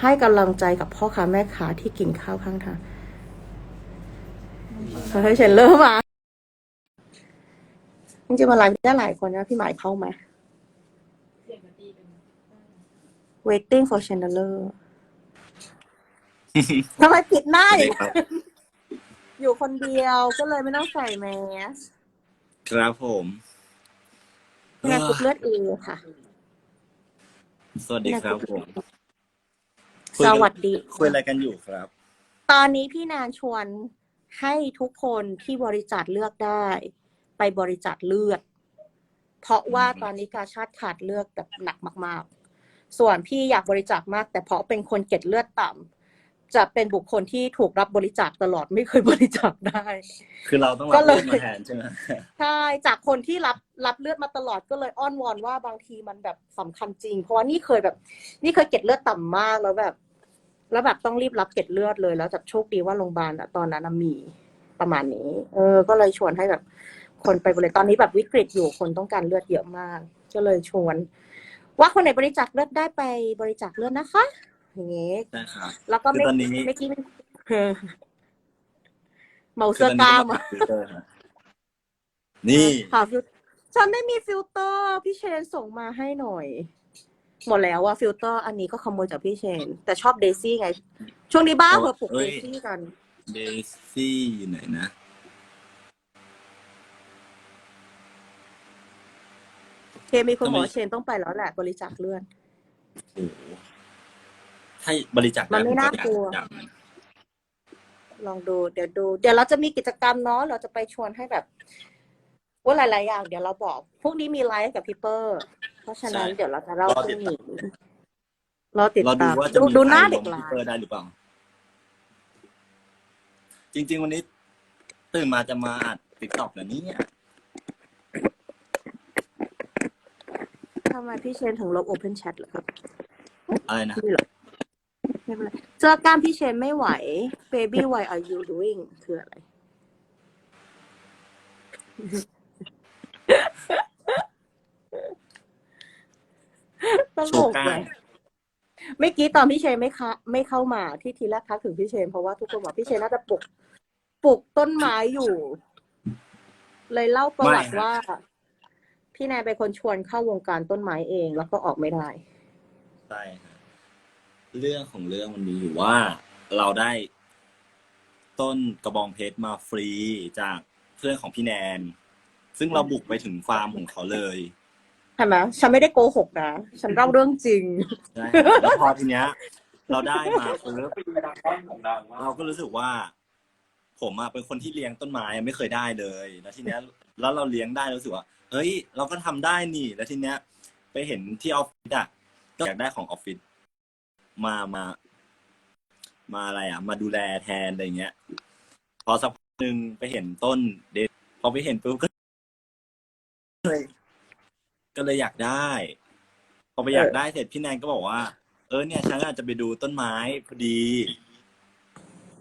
ให้กำลังใจกับพ่อค้าแม่ค้าที่กินข้าวข้างทางเฮ้ยเชนเริ่มมาจริงๆมาไลฟ์ได้หลายคนนะพี่หมายเข้ามา waiting for Chandler ทำไมปิดหน้าอย่างนั้นอยู่คนเดียวก็เลยไม่ต้องใส่แมสครับผมงานกรุ๊ปเลือดเอค่ะ สวัสดีครับผม สวัสดี คุยอะไรกันอยู่ครับ ตอนนี้พี่นานชวนให้ทุกคนที่บริจาคเลือดได้ ไปบริจาคเลือด เพราะว่าตอนนี้กาชาติขาดเลือดแบบหนักมาก ๆ ส่วนพี่อยากบริจาคมาก แต่เพราะเป็นคนเกล็ดเลือดต่ำจะเป็นบุคคลที่ถูกรับบริจาคตลอดไม่เคยบริจาคได้ คือเราต้องก็รับเลยเลือดมาแทนใช่ไหมใช่จากคนที่รับรับเลือดมาตลอดก็เลยอ้อนวอนว่าบางทีมันแบบสำคัญจริง เพราะว่านี่เคยแบบ นี่เคยเกล็ดเลือดต่ำมากแล้วแบบ แล้วแบบต้องรีบรับเกล็ดเลือดเลยแล้วแบบโชคดีว่าโรงพยาบาลอะตอนนั้นอะมีประมาณนี้ เออ ก็เลยชวนให้แบบ คนไปบริตอนนี้แบบวิกฤตอยู่คนต้องการเลือดเยอะมาก ก็เลยชวน ว่าคนไหนบริจาคเลือดได้ไปบริจาคเลือดนะคะอย่างงี้นะครับแล้วก็คือไม่ตอนนี้ ไม่อกี้เออเมาคือเสื้อตอนกล้านี้มมาอะฟิลเตอร์ฮะนี่หาฟิลฉันไม่มีฟิลเตอร์ พี่เชนส่งมาให้หน่อย หมดแล้วว่าฟิลเตอร์อันนี้ก็ขโมยจากพี่เชน แต่ชอบเดซี่ไง ช่วงนี้บ้าโอ้เผื่อปลุกเอ้เดยซี่กัน เดซี่อยู่ไหนนะ เคมีคนทำไมบอกว่าเชนต้องไปแล้วแหละบริจาคเลือด โอ้โหถ้าบริจาคมันไม่ด้น่ากลัวผมอยาอยาลองดูเดี๋ยวดู เดี๋ยวเราจะมีกิจกรรมเนาะเราจะไปชวนให้แบบ ว่าหลาย ๆ อย่าง เดี๋ยวเราบอก พวกนี้มีไลฟ์กับพี่เปอร์เพ ราะฉะนั้นเดี๋ยวเราจะเล่าพรุ่งนี้รอติดเราดูตามว่าจะดูมีดูหใครน้าลเด็งกไลพิเปอฟ์ร์ได้หรือเปล่า จริง ๆ วันนี้ ตื่นมาจะมาอัดติ๊กต็อกนะเนี่ยทำไมพี่เชนถึงลบ Open Chat เหรอครับอะไรนะไม่หรอกไม่เป็นไรเจอกล้ามพี่เชนไม่ไหว baby why are you doing คืออะไร โชลว์กกล้าเลมยเมื่อกี้ตอนพี่เชนไม่คะไม่เข้ามาที่ทีแรกทักถึงพี่เชนเพราะว่าทุกคนบอกพี่เชนน่าจะปลูกปลูกต้นไม้อยู่ เลยเล่าประวัติว่า พี่แนนเป็นคนชวนเข้าวงการต้นไม้เอง แล้วก็ออกไม่ได้ใช่ฮะเรื่องของเรื่องมันมีอยู่ว่า เราได้ ต้นกระบองเพชรมาฟรีจากเพื่อนของพี่แนน ซึ่งเราบุกไปถึงฟาร์มของเขาเลย ใช่ไหมฉันไม่ได้โกหกนะ ฉันเล่าเรื่องจริง ใช่แล้วพอทีเนี้ย เราได้มาปุ๊บเราก็รู้สึกว่า ผมอะเป็นคนที่เลี้ยงต้นไม้ไม่เคยได้เลย แล้วทีเนี้ย แล้วเราเลี้ยงได้รู้สึกว่าเฮ้ย เราก็ทำได้นี่ แล้วทีเนี้ย ไปเห็นที่ออฟฟิศอะก็อยากได้ของออฟฟิศมามา มาอะไรอะมาดูแลแทนอะไรเงี้ย พอสักพักหนึ่งไปเห็นต้นเดพอไปเห็นปุ๊บก็เก็เลยอยากได้ พอไปอยากได้เสร็จพี่แนนก็บอกว่า เออเนี่ยฉันอาจจะไปดูต้นไม้พอดี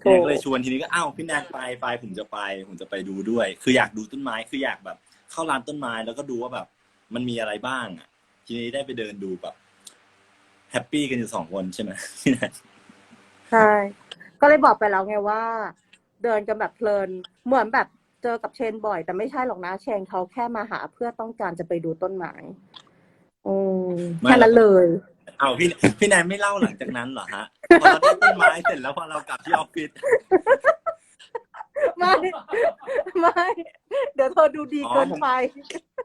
พี่แนนก็เลยชวนทีนี้ก็อ้าวพี่แนนไปไปผมจะไป ผมจะไปดูด้วย คืออยากดูต้นไม้คืออยากแบบ เข้าร้านต้นไม้แล้วก็ดูว่าแบบ มันมีอะไรบ้างอะ ทีนี้ได้ไปเดินดูแบบแฮปปี้กันอยู่สองคนใช่ไหมพี่แนนใช่ ก็เลยบอกไปแล้วไงว่า เดินกันแบบเพลิน เหมือนแบบ เจอกับเชนบ่อย แต่ไม่ใช่หรอกนะเชนเขาแค่มาหาเพื่อต้องการจะไปดูต้นไม้อืมแค่นั้นเลย เอาพี่พี่แนนไม่เล่าหลังจากนั้นเหรอฮะพอเราได้ต้นไม้เสร็จแล้วพอเรากลับที่ออฟฟิศไม่ไม่ เดี๋ยวเธอดูดีเกินไป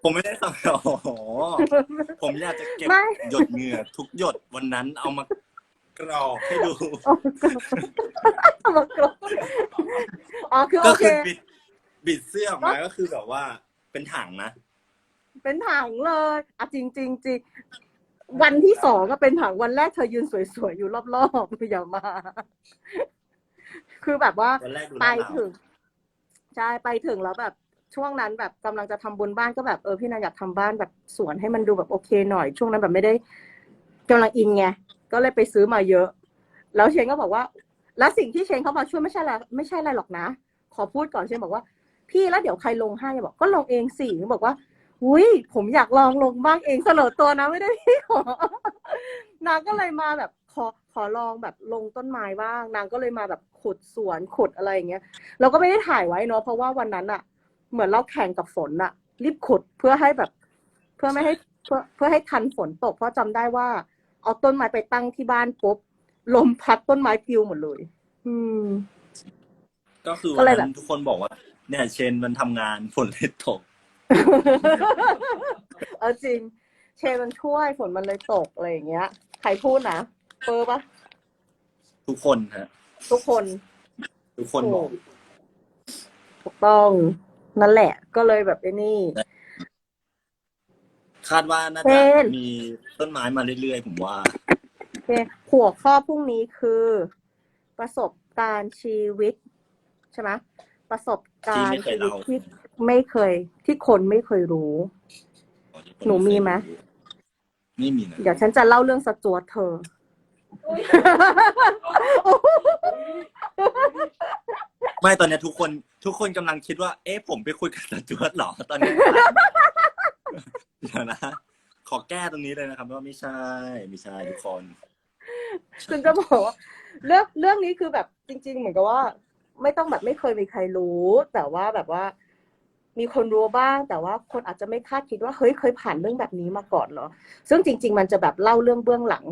ผมไม่ได้สั่งโอ้โหผมอยากจะเก็บไม่หยดเหงื่อทุกหยดวันนั้นเอามากรอกให้ดูเอามากรอกอ๋อคือก็โอเคคือ บิดบิดเสื้อออกมาก็คือแบบว่าเป็นถังนะ เป็นถังเลยอะจริงจริงจริงวันที่สองก็เป็นถังวันแรกเธอยืนสวยๆอยู่รอบๆอย่ามา คือแบบว่าวันแรกดูไปหน้าถึงใช่ไปถึงแล้วแบบช่วงนั้นแบบกำลังจะทำบุญบ้านก็แบบเออพี่นาอยากทำบ้านแบบสวนให้มันดูแบบโอเคหน่อย ช่วงนั้นแบบไม่ได้กำลังอินไงก็เลยไปซื้อมาเยอะ แล้วเชนก็บอกว่า แล้วสิ่งที่เชนเขามาช่วยไม่ใช่อะไรไม่ใช่อะไรหรอกนะ ขอพูดก่อนเชนบอกว่า พี่แล้วเดี๋ยวใครลงให้บอกก็ลงเองสิบอกว่าอุ้ยผมอยากลองลงบ้างเองเสนอตัวนะไม่ได้พี่ขอนางก็เลยมาแบบขอขอลองแบบลงต้นไม้บ้าง นางก็เลยมาแบบขุดสวนขุดอะไรอย่างเงี้ยเราก็ไม่ได้ถ่ายไว้เนาะเพราะว่าวันนั้นอะเหมือนเราแข่งกับฝนอะรีบขุดเพื่อให้แบบ เพื่อไม่ให้เพื่อเพื่อให้ทันฝนตก เพราะจำได้ว่า เอาต้นไม้ไปตั้งที่บ้านปุ๊บลมพัดต้นไม้ปลิวหมดเลย อืม ก็คือก็วันเลยแบนั้บนทุกคนบอกว่า เนี่ยเชนมันทำงานฝนเลยตก เออจริง เชนมันช่วยฝนมันเลยตกอะไรอย่างเงี้ย ใครพูดนะเปอร์ปะทุกคนฮะ ทุกคนทุกคนบอก ถูกต้อง นั่นแหละ ก็เลยแบบไอ้นี่ คาดว่าน่าเชจะนมีต้นไม้มาเรื่อยๆ ผมว่า โอเคหัวข้อพรุ่งนี้คือ ประสบการณ์ชีวิต ใช่ไหม ประสบการณ์ที่ไม่เคยชีวิตเล่าที่ไม่เคย ที่คนไม่เคยรู้ หนูมีไหมไม่มีนะเดี๋ยวฉันจะเล่าเรื่องสจวตเธอไม่ตอนเนี้ยทุกคน ทุกคนกำลังคิดว่า เอ๊ะผมไปคุยกับตาจวดเหรอตอนนี้เดี๋ยวนะขอแก้ตรงนี้เลยนะครับว่าไม่ใช่ไม่ใช่ทุกคนคุณจะบอกว่าเรื่องเรื่องนี้คือแบบจริง ๆ เหมือนกับว่า ไม่ต้องแบบไม่เคยมีใครรู้ แต่ว่าแบบว่า มีคนรู้บ้าง แต่ว่าคนอาจจะไม่คาดคิดว่าเฮ้ยเคยผ่านเรื่องแบบนี้มาก่อนเหรอ ซึ่งจริง ๆ มันจะแบบเล่าเรื่องเบื้องหลัง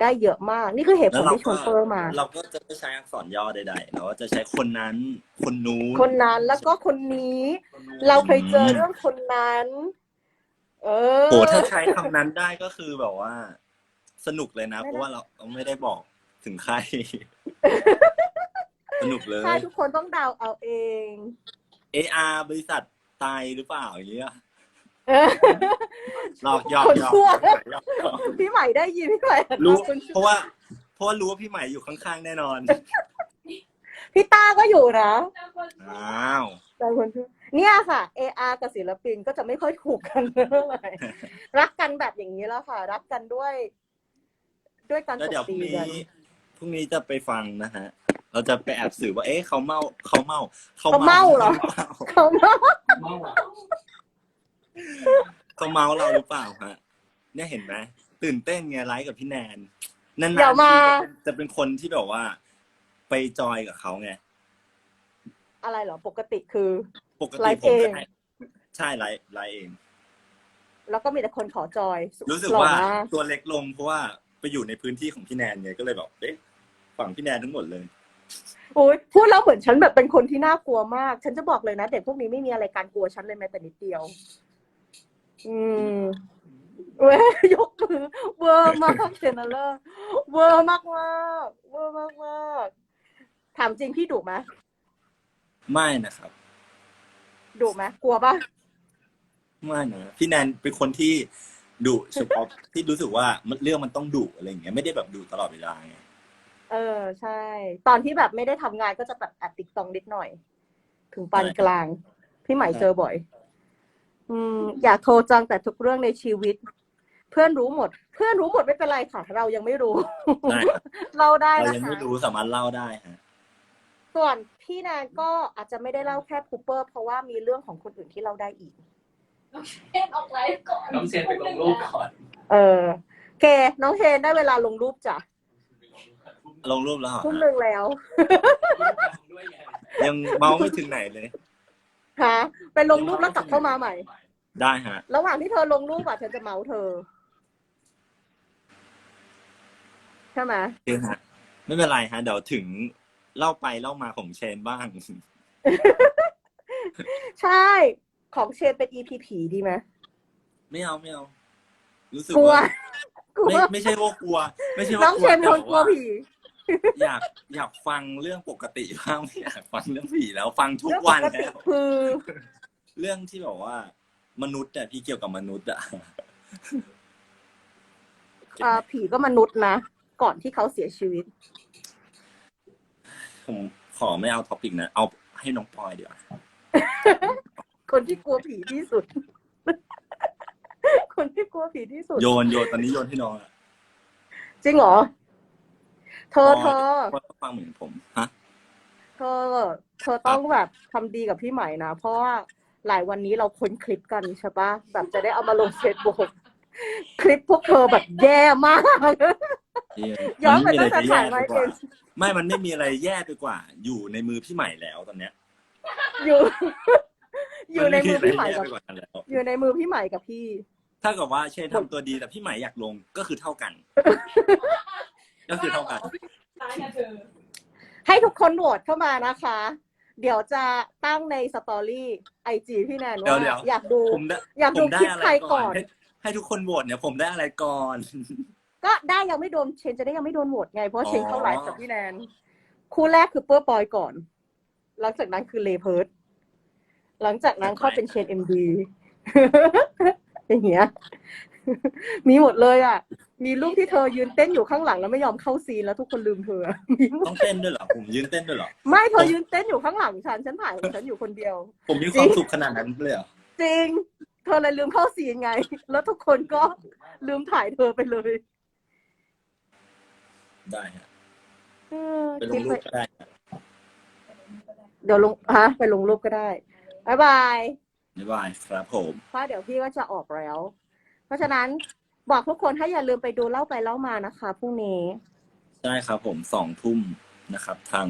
ได้เยอะมาก นี่คือเหตุผแล้วลเราที่ชก็วนเปอร์มา เราก็จะไม่ใช้อักษรย่อใดๆเราก็จะใช้คนนั้น คนนู้นคนนั้นแล้วก็คนนี้ เราเคยเจอเรื่องคนนั้น เออโหถ้าใช้คำนั้นได้ก็คือแบบว่า สนุกเลยนะไม่เพได้ราะว่าเราเราไม่ได้บอกถึงใคร สนุกเลย ใช่ทุกคนต้องเดาเอาเอง AR บริษัทตายหรือเปล่าอย่างเงี้ยเออหลอกหยอกคนหยอกชั่วหยอกหยอกพี่ใหม่ได้ยินพี่ใหม่รู้คนเพราะว่าเพราะว่ารู้ว่าพี่ใหม่อยู่ข้างๆแน่นอน พี่ต้าก็อยู่นะอ้าว แต่คนชั่วเนี่ยค่ะ AR กับศิลปินก็จะไม่ค่อยถูกกันเท่าไหร่รักกันแบบอย่างนี้แล้วค่ะ รักกันด้วย ด้วยการแล้วตเดี๋ยวบพรุ่ตีงกันี้นพรุ่งนี้จะไปฟังนะฮะ เราจะไปแอบสืบว่า เอ๊ะเขาเมาเขาเมาเขาเมาเหรอปล่าเขามาเขาเมาเราหรือเปล่าฮะเนี่ยเห็นไหมตื่นเต้นไงไลฟ์กับพี่แนนนานเดี๋ยวๆมาทีจะเป็นคนที่แบบว่า ไปจอยกับเขาไงอะไรเหรอ ปกติคือ ปกไลติฟ์ผมเอจะงให้ใช่ไลฟ์ไลฟ์เอง แล้วก็มีแต่คนขอจอยรู้สึกหล่อว่ามากตัวเล็กลงเพราะว่าไปอยู่ในพื้นที่ของพี่แนนไงก็เลยแบบเอ๊ะฝั่งพี่แนนทั้งหมดเลย โอ้ยพูดแล้วเหมือนฉันแบบเป็นคนที่น่ากลัวมาก ฉันจะบอกเลยนะเด็กพวกนี้ไม่มีอะไรการกลัวฉันเลยแม้แต่นิดเดียว อืมเว้ยยกมือเวอร์มากเชนเลอร์เวอร์มากมากๆเวอร์มากมากๆถามจริงพี่ดุไหมไม่นะครับดุไหมกลัวปะไม่นะพี่แนนเป็นคนที่ดุเฉพาะที่รู้สึกว่ามันเรื่องมันต้องดุอะไรอย่างเงี้ยไม่ได้แบบดุตลอดเวลาไง เออใช่ ตอนที่แบบไม่ได้ทำงานก็จะแบบแอบติ๊กตองนิดหน่อย ถึงปานกลาง พี่ใหม่เจอบ่อย อืม อยากโทรจังแต่ทุกเรื่องในชีวิต เพื่อนรู้หมด เพื่อนรู้หมดไม่เป็นไรค่ะ เรายังไม่รู้ ได้ครับเราได้เรานะยังคะ ไม่รู้สามารถเล่าได้ฮะ ส่วนพี่แนนก็อาจจะไม่ได้เล่าแค่คูเปอร์ เพราะว่ามีเรื่องของคนอื่นที่เล่าได้อีกเชนออกไลฟ์ก่อนน้องเชนไปลงรูปก่อน เออโอเค น้องเชนได้เวลาลงรูปจ้ะ ลงรูปแล้วเหรอทุ่มฮะหนึ่งแล้ว ด้วยไงยังเมาไม่ถึงไหนเลย ฮะ ไปลงรูปแล้วกลับเข้ามาใหม่ ได้ฮะ ระหว่างที่เธอลงรูปอะฉันจะเมาส์เธอ ใช่ไหมโอเคฮะ ไม่เป็นไรฮะ เดี๋ยวถึงเล่าไปเล่ามาของเชนบ้าง ใช่ ของเชนเป็น EP ผีดีไหมไม่เอาไม่เอา รู้สึกกลัวว่ากลัวไม่ไม่ใช่ว่ากลัว ไม่ใช่ว่าน้องเชนเป็นคนกลัวแต่าผี อยากอยากฟังเรื่องปกติบ้างไม่อยากฟังเรื่องผีแล้วฟังทุกเรื่องปวันกติแล้วคือ เรื่องที่แบบว่า มนุษย์อะพี่เกี่ยวกับมนุษย์อะอ่าผีก็มนุษย์นะ ก่อนที่เขาเสียชีวิต ผมขอไม่เอาท็อปิกนะเอาให้น้องปอยเดี๋ยวาคนที่กลัวผีที่สุด คนที่กลัวผีที่สุด โยนโยนตอนนี้โยนให้น้องอะจริงเหรอ เธอเธอปอยก็ฟังเหมือนผมฮะ เธอ เธอต้องแบบทำดีกับพี่ใหม่นะ เพราะว่าหลายวันนี้เราค้นคลิปกันใช่ปะแบบจะได้เอามาลงเฟซบุ๊กคลิปพวกเธอแบบแย่มากย้อนไปตั้งแต่ถ่ายมาเอง ไม่มันไม่มีอะไรแย่ไปกว่า อยู่ในมือพี่ใหม่แล้วตอนเนี้ยอยู่ อยู่ในมือพี่ใหม่นกับไแย่ไปกว่านั้นแล้ว อยู่ในมือพี่ใหม่กับพี่ ถ้ากับว่าเชนทำตัวดีแต่พี่ใหม่อยากลงก็คือเท่ากัน ก็คือเท่ากันท้ายกันเธอให้ทุกคนโหวตเข้ามานะคะ เดี๋ยวจะตั้งในสตอรี่ไอจีพี่แนนเดี๋ยวว่าเดี๋ยวอยากดู ผมได้อยากผดูมได้คลิปอะไรใครก่ก่ออนน ให้ให้ทุกคนโหวตเนี่ย ผมได้อะไรก่อน ก็ได้ยังไม่โดนเชนจะได้ยังไม่โดนโหวตไง เพราะว่าเชนอ๋อเข้าไลฟ์กับพี่แนน คู่แรกคือเปอร์ปอยก่อน หลังจากนั้นคือเลเพิร์ดหลังจากนั้นค่อยเป็นเชนเอ็มดี อย่างเงี้ย มีหมดเลยอะ มีรูปที่เธอยืนเต้นอยู่ข้างหลังแล้วไม่ยอมเข้าซีนแล้วทุกคนลืมเธอมีหมดต้องเต้นด้วยเหรอผมยืนเต้นด้วยเหรอไม่เธอยืนเต้นอยู่ข้างหลังฉันฉันถ่ายของฉันอยู่คนเดียว ผมมีความสุขขนาดนั้นเลยเหรอจริง เธอเลยลืมเข้าซีนไง แล้วทุกคนก็ลืมถ่ายเธอไปเลย ได้ฮะเออไปลงรูปก็ได้ฮะเดี๋ยวลงฮะไปลงรูปก็ได้บายบายบ๊ายบายครับผม เพราะเดี๋ยวพี่ก็จะออกแล้ว เพราะฉะนั้น บอกทุกคนให้อย่าลืมไปดูเล่าไปเล่ามานะคะพรุ่งนี้ ใช่ครับผมสองทุ่มนะครับ ทาง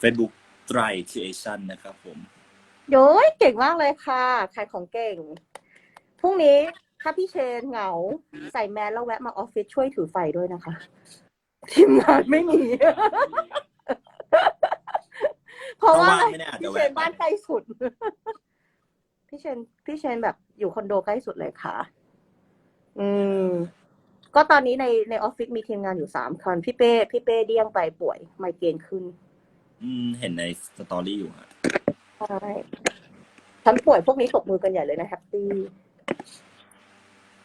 Facebook ไตรทีเอชันนะครับผมโย้ยเก่งมากเลยค่ะขายของเก่งพรุ่งนี้ถ้าพี่เชนเหงา ใส่แมสแล้วแวะมาออฟฟิศช่วยถือไฟด้วยนะคะ ทีมงานไม่มี เพราะว่าถ้าว่างไม่แน่อาจจะพี่เชแวะนบ้านใกล้สุด พี่เชนพี่เชนแบบอยู่คอนโดใกล้สุดเลยค่ะ อืม ก็ตอนนี้ในในออฟฟิศมีทีมงานอยู่สามคนพี่เป้พี่เป้เดี้ยงไปป่วย ไมเกรนขึ้นอืมเห็นในสตอรี่อยู่ฮะใช่ฉันป่วยพวกนี้ตบมือกันใหญ่เลยนะแฮปปี้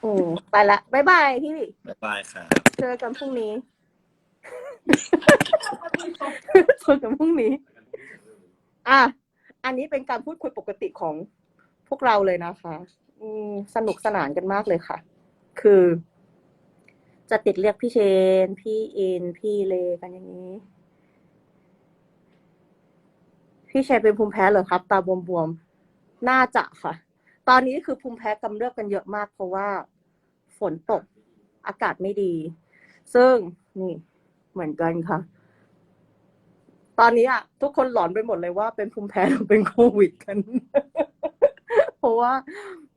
อืมไปละบายบายพี่ บ๊ายบายครับ เจอกันพรุ่งนี้ เจอกันพรุ่งนี้ อะ อันนี้เป็นการพูดคุยปกติของพวกเราเลยนะคะ อืม สนุกสนานกันมากเลยค่ะ คือ จะติดเรียกพี่เชน พี่อิน พี่เลกันอย่างนี้ พี่เชนเป็นภูมิแพ้เหรอครับ ตาบวมๆ น่าจะค่ะ ตอนนี้คือภูมิแพ้กำเริบกันเยอะมาก เพราะว่าฝนตก อากาศไม่ดี ซึ่งนี่เหมือนกันค่ะ ตอนนี้อะทุกคนหลอนไปหมดเลยว่าเป็นภูมิแพ้หรือเป็นโควิดกัน เพราะว่า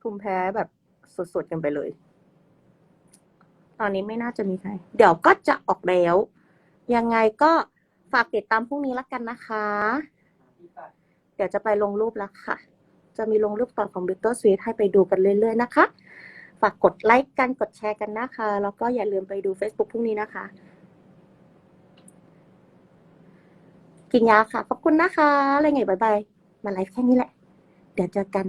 ภูมิแพ้แบบสดๆกันไปเลย ตอนนี้ไม่น่าจะมีใคร เดี๋ยวก็จะออกแล้ว ยังไงก็ฝากติดตามพรุ่งนี้ละกันนะคะ เดี๋ยวจะไปลงรูปแล้วค่ะ จะมีลงรูปตอนของ b i t t e r Sweet ให้ไปดูกันเรื่อยๆนะคะ ฝากกดไลค์กันกดแชร์กันนะคะ แล้วก็อย่าลืมไปดู Facebook พรุ่งนี้นะคะ กินยาค่ะ ขอบคุณนะคะอะไรไงบายบาย มาไลฟ์แค่นี้แหละ เดี๋ยวเจอกัน